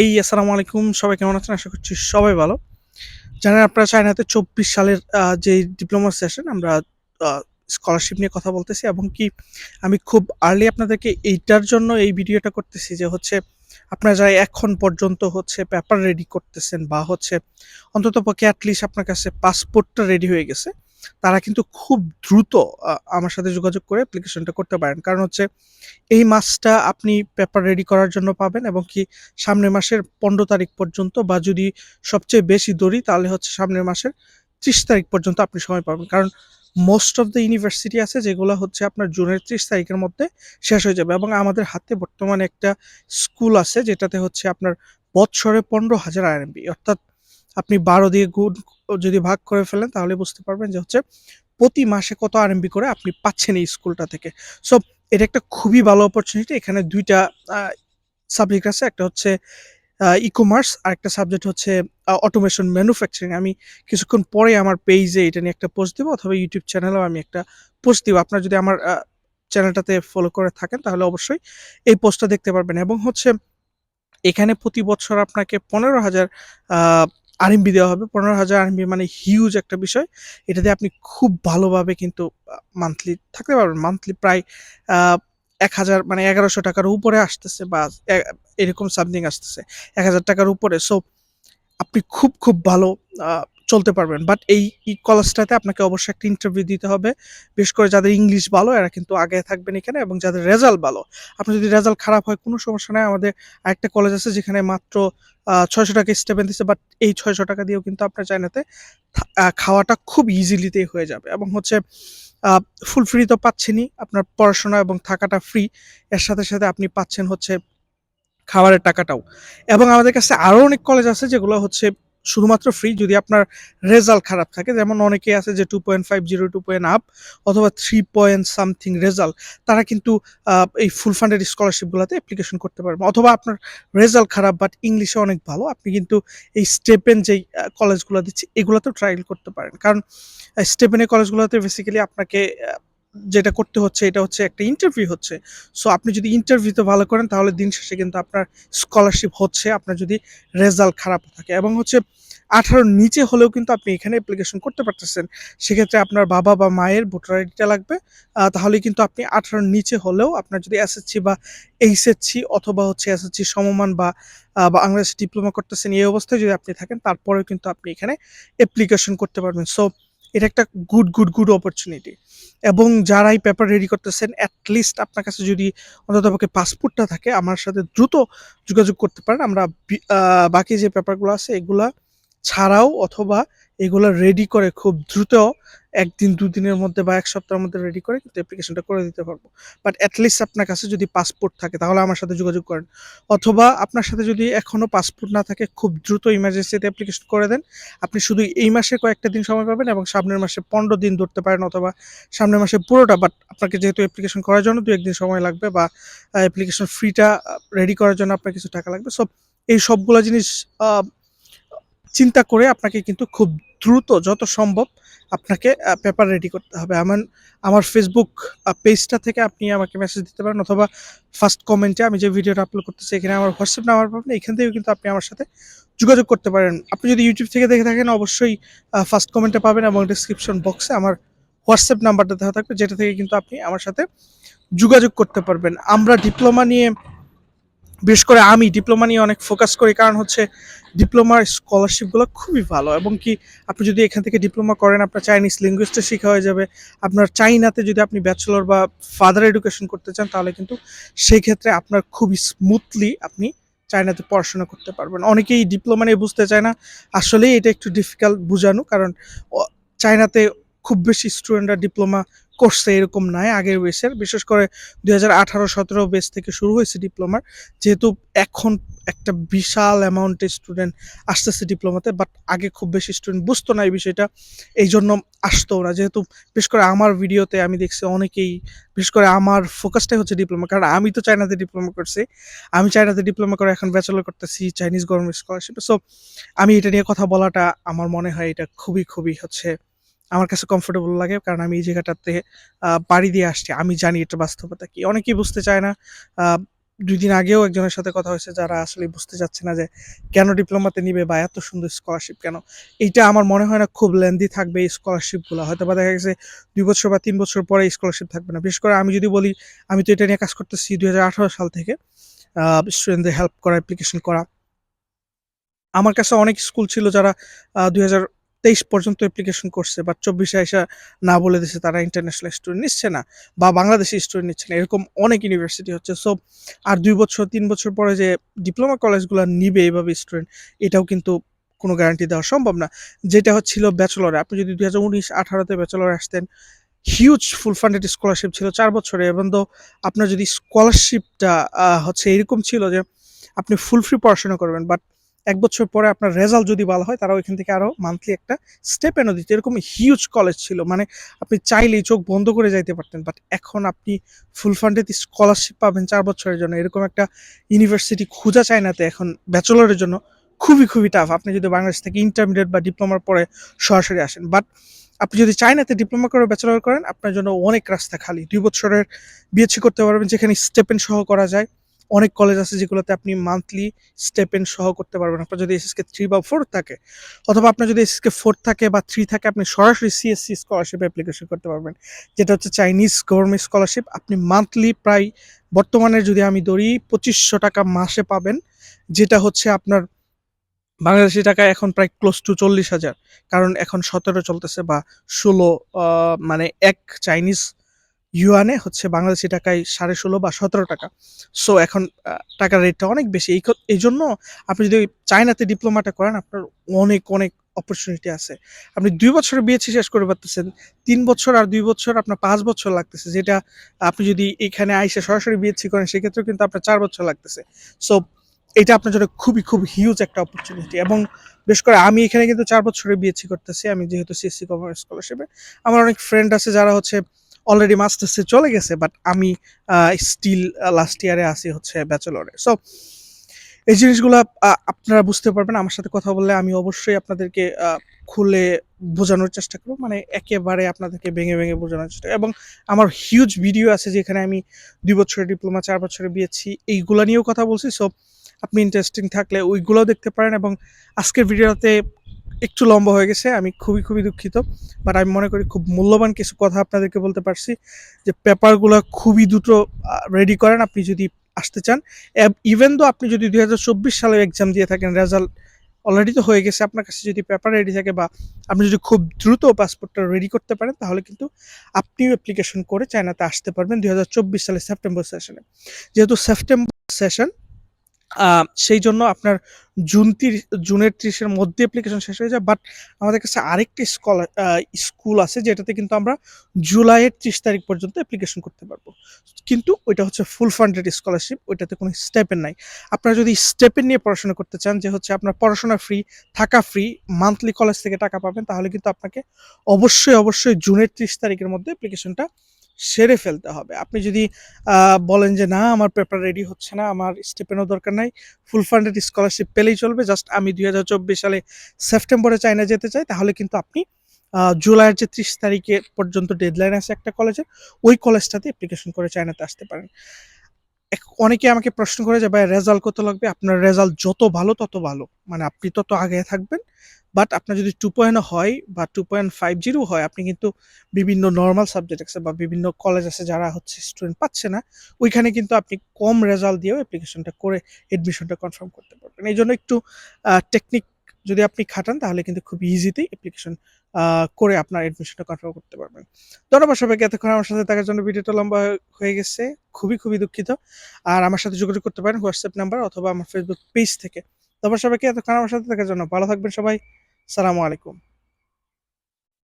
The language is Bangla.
এই, আসসালামু আলাইকুম। সবাই কেমন আছেন? আশা করছি সবাই ভালো। জানেন, আপনারা চায়নাতে চব্বিশ সালের যে ডিপ্লোমা সেশন, আমরা স্কলারশিপ নিয়ে কথা বলতেছি এবং কি আমি খুব আর্লি আপনাদেরকে এইটার জন্য এই ভিডিওটা করতেছি যে হচ্ছে, আপনারা যারা এখন পর্যন্ত হচ্ছে পেপার রেডি করতেছেন বা হচ্ছে অন্তত পক্ষে অ্যাটলিস্ট আপনার কাছে পাসপোর্টটা রেডি হয়ে গেছে তারা কিন্তু খুব দ্রুত আমার সাথে যোগাযোগ করে অ্যাপ্লিকেশনটা করতে পারেন। কারণ হচ্ছে, এই মাসটা আপনি পেপার রেডি করার জন্য পাবেন এবং কি সামনের মাসের পনেরো তারিখ পর্যন্ত বা যদি সবচেয়ে বেশি দৌড়ি, তাহলে হচ্ছে সামনের মাসের ত্রিশ তারিখ পর্যন্ত আপনি সময় পাবেন। কারণ মোস্ট অফ দ্য ইউনিভার্সিটি আছে যেগুলো হচ্ছে আপনার জুনের ত্রিশ তারিখের মধ্যে শেষ হয়ে যাবে এবং আমাদের হাতে বর্তমানে একটা স্কুল আছে যেটাতে হচ্ছে আপনার বৎসরে পনেরো হাজার আরএমবি অর্থাৎ আপনি বারো দিয়ে গুণ যদি ভাগ করে ফেলেন, তাহলে বুঝতে পারবেন যে হচ্ছে প্রতি মাসে কত আরএমবি করে আপনি পাচ্ছেন এই স্কুলটা থেকে। সো এটা একটা খুবই ভালো অপরচুনিটি এখানে দুইটা সাবজেক্ট আছে। একটা হচ্ছে ই কমার্স আর একটা সাবজেক্ট হচ্ছে অটোমেশন ম্যানুফ্যাকচারিং আমি কিছুক্ষণ পরে আমার পেজে এটা নিয়ে একটা পোস্ট দেবো অথবা ইউটিউব চ্যানেলেও আমি একটা পোস্ট দেবো। আপনার যদি আমার চ্যানেলটাতে ফলো করে থাকেন, তাহলে অবশ্যই এই পোস্টটা দেখতে পারবেন। এবং হচ্ছে, এখানে প্রতি বছর আপনাকে পনেরো হাজার আরএমবি দেওয়া হবে, পনেরো হাজার আরএমবি মানে হিউজ একটা বিষয়। এটাতে আপনি খুব ভালোভাবে কিন্তু মান্থলি থাকতে পারবেন। মান্থলি প্রায় এক হাজার মানে এগারোশো টাকার উপরে আসতেছে বা এরকম সামথিং আসতেছে। এক হাজার টাকার উপরে। সো আপনি খুব খুব ভালো চলতে পারবেন। বাট এই ই কলেজটাতে আপনাকে অবশ্যই একটা ইন্টারভিউ দিতে হবে। বিশেষ করে যাদের ইংলিশ ভালো, এরা কিন্তু আগে থাকবেন এখানে এবং যাদের রেজাল্ট ভালো। আপনার যদি রেজাল্ট খারাপ হয়, কোনো সমস্যা নাই। আমাদের আরেকটা কলেজ আছে যেখানে মাত্র ছয়শো টাকা স্টেপেন দিচ্ছে বাট এই ছয়শো টাকা দিয়েও কিন্তু আপনার চাইনাতে খাওয়াটা খুব ইজিলিতেই হয়ে যাবে। এবং হচ্ছে ফুল ফ্রি তো পাচ্ছেনই। আপনার পড়াশোনা এবং থাকাটা ফ্রি এর সাথে সাথে আপনি পাচ্ছেন হচ্ছে খাবারের টাকাটাও। এবং আমাদের কাছে আরও অনেক কলেজ আছে যেগুলো হচ্ছে শুধুমাত্র ফ্রি যদি আপনার রেজাল্ট খারাপ থাকে, যেমন অনেকে আছে যে two point five zero two point up অথবা থ্রি পয়েন্ট সামথিং রেজাল্ট তারা কিন্তু এই ফুল ফান্ডেড স্কলারশিপগুলোতে অ্যাপ্লিকেশন করতে পারবেন অথবা আপনার রেজাল্ট খারাপ বাট ইংলিশে অনেক ভালো, আপনি কিন্তু এই স্টেপেন যেই কলেজগুলো দিচ্ছে, এগুলোতেও ট্রায়াল করতে পারেন। কারণ স্টেপেনের কলেজগুলোতে বেসিক্যালি আপনাকে যেটা করতে হচ্ছে, এটা হচ্ছে একটা ইন্টারভিউ হচ্ছে। সো আপনি যদি ইন্টারভিউতে ভালো করেন, তাহলে দিন শেষে কিন্তু আপনার স্কলারশিপ হচ্ছে, আপনার যদি রেজাল্ট খারাপ থাকে। এবং হচ্ছে আঠারোর নিচে হলেও কিন্তু আপনি এখানে অ্যাপ্লিকেশন করতে পারতেছেন। সেক্ষেত্রে আপনার বাবা বা মায়ের ভোটার আইডিটা লাগবে। তাহলে কিন্তু আপনি আঠারোর নিচে হলেও আপনার যদি এসএসসি বা এইচএসসি অথবা হচ্ছে এসএসসি সমমান বা বাংলাদেশ ডিপ্লোমা করতেছেন, এই অবস্থায় যদি আপনি থাকেন, তারপরেও কিন্তু আপনি এখানে অ্যাপ্লিকেশন করতে পারবেন। সো এটা একটা গুড গুড গুড অপরচুনিটি এবং যারা এই পেপার রেডি করতেছেন অ্যাটলিস্ট আপনার কাছে যদি অন্তত পক্ষে পাসপোর্টটা থাকে, আমার সাথে দ্রুত যোগাযোগ করতে পারেন। আমরা বাকি যে পেপারগুলো আছে, এগুলা ছাড়াও অথবা এগুলো রেডি করে খুব দ্রুত একদিন, দুদিনের মধ্যে বা এক সপ্তাহের মধ্যে রেডি করে কিন্তু অ্যাপ্লিকেশনটা করে দিতে পারব। বাট অ্যাটলিস্ট আপনার কাছে যদি পাসপোর্ট থাকে, তাহলে আমার সাথে যোগাযোগ করেন। অথবা আপনার সাথে যদি এখনও পাসপোর্ট না থাকে, খুব দ্রুত ইমার্জেন্সিতে অ্যাপ্লিকেশন করে দেন। আপনি শুধু এই মাসে কয়েকটা দিন সময় পাবেন এবং সামনের মাসে পনেরো দিন ধরতে পারেন অথবা সামনের মাসে পুরোটা। বাট আপনাকে যেহেতু অ্যাপ্লিকেশন করার জন্য দু একদিন সময় লাগবে বা অ্যাপ্লিকেশন ফ্রিটা রেডি করার জন্য আপনার কিছু টাকা লাগবে। সব এই সবগুলো জিনিস চিন্তা করে আপনাকে কিন্তু খুব দ্রুত যত সম্ভব আপনাকে পেপার রেডি করতে হবে। আমার আমার ফেসবুক পেজটা থেকে আপনি আমাকে মেসেজ দিতে পারেন অথবা ফার্স্ট কমেন্টে আমি যে ভিডিওটা আপলোড করতেছি এখানে আমার হোয়াটসঅ্যাপ নাম্বার পাবেন, এখান থেকেও কিন্তু আপনি আমার সাথে যোগাযোগ করতে পারেন। আপনি যদি ইউটিউব থেকে দেখে থাকেন, অবশ্যই ফার্স্ট কমেন্টে পাবেন এবং ডিসক্রিপশন বক্সে আমার হোয়াটসঅ্যাপ নাম্বারটা দেওয়া থাকবে, যেটা থেকে কিন্তু আপনি আমার সাথে যোগাযোগ করতে পারবেন। আমরা ডিপ্লোমা নিয়ে বিশেষ করে আমি ডিপ্লোমা নিয়ে অনেক ফোকাস করি, কারণ হচ্ছে ডিপ্লোমার স্কলারশিপগুলো খুবই ভালো এবং কি আপনি যদি এখান থেকে ডিপ্লোমা করেন, আপনার চাইনিজ ল্যাঙ্গুয়েজটা শেখা হয়ে যাবে, আপনার চাইনাতে যদি আপনি ব্যাচেলর বা ফাদার এডুকেশন করতে চান, তাহলে কিন্তু সেই ক্ষেত্রে আপনার খুবই স্মুথলি আপনি চায়নাতে পড়াশোনা করতে পারবেন। অনেকেই ডিপ্লোমা নিয়ে বুঝতে চায় না, আসলেই এটা একটু ডিফিকাল্ট বোঝানো, কারণ চায়নাতে খুব বেশি স্টুডেন্টরা ডিপ্লোমা করছে এরকম নাই, আগের বেসের বিশেষ করে দুই হাজার আঠারো, সতেরো বেস থেকে শুরু হয়েছে ডিপ্লোমার যেহেতু এখন একটা বিশাল অ্যামাউন্টে স্টুডেন্ট আসতেছে ডিপ্লোমাতে বাট আগে খুব বেশি স্টুডেন্ট বুঝতো না এই বিষয়টা, এই জন্য আসতো না। যেহেতু বিশেষ করে আমার ভিডিওতে আমি দেখছি অনেকেই, বিশেষ করে আমার ফোকাসটাই হচ্ছে ডিপ্লোমা কারণ আমি তো চায়নাতে ডিপ্লোমা করছি। আমি চায়নাতে ডিপ্লোমা করে এখন ব্যাচেলর করতেছি চাইনিজ গভর্নমেন্ট স্কলারশিপে সো আমি এটা নিয়ে কথা বলাটা আমার মনে হয় এটা খুবই খুবই হচ্ছে আমার কাছে কমফোর্টেবল লাগে, কারণ আমি এই জায়গাটাতে বাড়ি দিয়ে আসছি। আমি জানি এটা বাস্তবতা কি। অনেকেই বুঝতে চায় না। দুই দিন আগেও একজনের সাথে কথা হয়েছে যারা আসলে বুঝতে চাচ্ছে না যে, কেন ডিপ্লোমাতে নিবে বা এত সুন্দর স্কলারশিপ কেন? এইটা আমার মনে হয় না খুব লেন্দি থাকবে এই স্কলারশিপগুলো হয়তো বা দেখা গেছে দুই বছর বা তিন বছর পরে স্কলারশিপ থাকবে না। বিশেষ করে আমি যদি বলি, আমি তো এটা নিয়ে কাজ করতেছি দুই হাজার আঠারো সাল থেকে স্টুডেন্টদের হেল্প করা অ্যাপ্লিকেশন করা। আমার কাছে অনেক স্কুল ছিল যারা দুই হাজার তেইশ পর্যন্ত অ্যাপ্লিকেশন করছে বা চব্বিশে এসে না বলে দিছে তারা ইন্টারন্যাশনাল স্টুডেন্ট নিচ্ছে না বা বাংলাদেশি স্টুডেন্ট নিচ্ছে না, এরকম অনেক ইউনিভার্সিটি হচ্ছে। সো আর দুই বছর, তিন বছর পরে যে ডিপ্লোমা কলেজগুলো নিবে এইভাবে স্টুডেন্ট এটাও কিন্তু কোনো গ্যারান্টি দেওয়া সম্ভব না। যেটা হচ্ছিল ব্যাচেলরে আপনি যদি দুই হাজার উনিশ, আঠারোতে ব্যাচেলরে আসতেন হিউজ ফুল ফান্ডেড স্কলারশিপ ছিল চার বছরে এবং তো আপনার যদি স্কলারশিপটা হচ্ছে এরকম ছিল যে আপনি ফুল ফ্রি পড়াশোনা করবেন বাট এক বছর পরে আপনার রেজাল্ট যদি ভালো হয়, তারা ওইখান থেকে আরও মান্থলি একটা স্টেপ এনে দিত। এরকম হিউজ কলেজ ছিল। মানে আপনি চাইলেই চোখ বন্ধ করে যাইতে পারতেন বাট এখন আপনি ফুল ফান্ডেড স্কলারশিপ পাবেন চার বছরের জন্য। এরকম একটা ইউনিভার্সিটি খোঁজা চায় নাতে এখন। ব্যাচেলরের জন্য খুবই খুবই টাফ আপনি যদি বাংলাদেশ থেকে ইন্টারমিডিয়েট বা ডিপ্লোমার পরে সরাসরি আসেন বাট আপনি যদি চায়নাতে ডিপ্লোমা করে ব্যাচেলর করেন, আপনার জন্য অনেক রাস্তা খালি। দুই বছরের বিএসসি করতে পারবেন, যেখানে স্টেপেন সহ করা যায়। অনেক কলেজ আছে যেগুলোতে আপনি মান্থলি স্টেপেন সহ করতে পারবেন। আপনার যদি এসএসকে থ্রি বা ফোর থাকে, অথবা আপনার যদি এসএসকে ফোর থাকে বা থ্রি থাকে, আপনি সরাসরি সিএসসি স্কলারশিপ অ্যাপ্লিকেশন করতে পারবেন। যেটা হচ্ছে চাইনিজ গভর্নমেন্ট স্কলারশিপ আপনি মান্থলি প্রায়, বর্তমানে যদি আমি ধরি, পঁচিশশো টাকা মাসে পাবেন, যেটা হচ্ছে আপনার বাংলাদেশি টাকা এখন প্রায় ক্লোজ টু চল্লিশ হাজার। কারণ এখন সতেরো চলতেছে বা ষোলো মানে এক চাইনিজ ইউয়ানে হচ্ছে বাংলাদেশি টাকায় সাড়ে ষোলো বা সতেরো টাকা। সো এখন টাকার রেটটা অনেক বেশি। এই এই জন্য আপনি যদি চায়নাতে ডিপ্লোমাটা করেন, আপনার অনেক অনেক অপরচুনিটি আছে। আপনি দুই বছর বিএসসি শেষ করে পারতেছেন, তিন বছর আর দুই বছর আপনার পাঁচ বছর লাগতেছে, যেটা আপনি যদি এখানে আইসে সরাসরি বিএসসি করেন, সেক্ষেত্রেও কিন্তু আপনার চার বছর লাগতেছে। সো এটা আপনার জন্য খুবই খুব হিউজ একটা অপরচুনিটি এবং বেশ করে আমি এখানে কিন্তু চার বছরে বিএসসি করতেছি। আমি যেহেতু সিএসসি কমার্স স্কলারশিপে আমার অনেক ফ্রেন্ড আছে যারা হচ্ছে অলরেডি মাস্টার্সে চলে গেছে বাট আমি স্টিল লাস্ট ইয়ারে আসি হচ্ছে ব্যাচেলরে সো এই জিনিসগুলো আপনারা বুঝতে পারবেন, আমার সাথে কথা বললে আমি অবশ্যই আপনাদেরকে খুলে বোঝানোর চেষ্টা করব মানে একেবারে আপনাদেরকে ভেঙে ভেঙে বোঝানোর চেষ্টা এবং আমার হিউজ ভিডিও আছে যেখানে আমি দুই বছরের ডিপ্লোমা চার বছরে বিয়েছি এইগুলো নিয়েও কথা বলছি। সো আপনি ইন্টারেস্টিং থাকলে ওইগুলোও দেখতে পারেন এবং আজকের ভিডিওতে একটু লম্বা হয়ে গেছে, আমি খুবই খুবই দুঃখিত। বাট আমি মনে করি খুব মূল্যবান কিছু কথা আপনাদেরকে বলতে পারছি, যে পেপারগুলো খুবই দ্রুত রেডি করেন আপনি যদি আসতে চান। ইভেন দো আপনি যদি দু হাজার চব্বিশ সালে এক্সাম দিয়ে থাকেন রেজাল্ট অলরেডি তো হয়ে গেছে, আপনার কাছে যদি পেপার রেডি থাকে বা আপনি যদি খুব দ্রুত পাসপোর্টটা রেডি করতে পারেন, তাহলে কিন্তু আপনিও অ্যাপ্লিকেশন করে চায়নাতে আসতে পারবেন দু হাজার চব্বিশ সালে সেপ্টেম্বর সেশনে যেহেতু সেপ্টেম্বর সেশন সেই জন্য আপনার জুন তিরিশ, জুনের ত্রিশের মধ্যে অ্যাপ্লিকেশন শেষ হয়ে যায় বাট আমাদের কাছে আরেকটি স্কলার স্কুল আছে যেটাতে কিন্তু আমরা জুলাইয়ের ত্রিশ তারিখ পর্যন্ত অ্যাপ্লিকেশন করতে পারব। কিন্তু ওইটা হচ্ছে ফুল ফান্ডেড স্কলারশিপ ওইটাতে কোনো স্টেপের নাই। আপনারা যদি স্টেপের নিয়ে পড়াশোনা করতে চান, যে হচ্ছে আপনার পড়াশোনা ফ্রি থাকা ফ্রি মান্থলি কলেজ থেকে টাকা পাবেন, তাহলে কিন্তু আপনাকে অবশ্যই অবশ্যই জুনের ত্রিশ তারিখের মধ্যে অ্যাপ্লিকেশনটা সেরে ফেলতে হবে। আপনি যদি বলেন যে, না, আমার পেপার রেডি হচ্ছে না, আমার স্টেপেনও দরকার নাই ফুল ফান্ডেড স্কলারশিপ পেলেই চলবে জাস্ট আমি দু হাজার চব্বিশ সালে সেপ্টেম্বরে চাইনা যেতে চাই, তাহলে কিন্তু আপনি জুলাইয়ের যে ত্রিশ তারিখে পর্যন্ত ডেডলাইন আছে একটা কলেজে ওই কলেজটাতে অ্যাপ্লিকেশন করে চায়নাতে আসতে পারেন। অনেকে আমাকে প্রশ্ন করে যে, ভাই, রেজাল্ট কত লাগবে? আপনার রেজাল্ট যত ভালো, তত ভালো। মানে আপনি তত আগে থাকবেন বাট আপনার যদি টু পয়েন্ট হয় বা টু পয়েন্ট ফাইভ জিরো হয়, আপনি কিন্তু বিভিন্ন নর্মাল সাবজেক্ট আছে বা বিভিন্ন কলেজ আছে যারা হচ্ছে স্টুডেন্ট পাচ্ছে না, ওইখানে কিন্তু আপনি কম রেজাল্ট দিয়েও অ্যাপ্লিকেশনটা করে এডমিশনটা কনফার্ম করতে পারবেন। এই জন্য একটু টেকনিক যদি আপনি খাটান, তাহলে কিন্তু খুব ইজিতেই অ্যাপ্লিকেশন করে আপনার এডমিশনটা কনফার্ম করতে পারবেন। ধন্যবাদ সবাইকে, এতক্ষণ আমার সাথে থাকার জন্য ভিডিওটা লম্বা হয়ে গেছে। খুবই খুবই দুঃখিত। আর আমার সাথে যোগাযোগ করতে পারেন হোয়াটসঅ্যাপ নাম্বার অথবা আমার ফেসবুক পেজ থেকে। ধন্যবাদ সবাইকে, এতক্ষণ আমার সাথে থাকার জন্য। ভালো থাকবেন সবাই। সালামু আলাইকুম।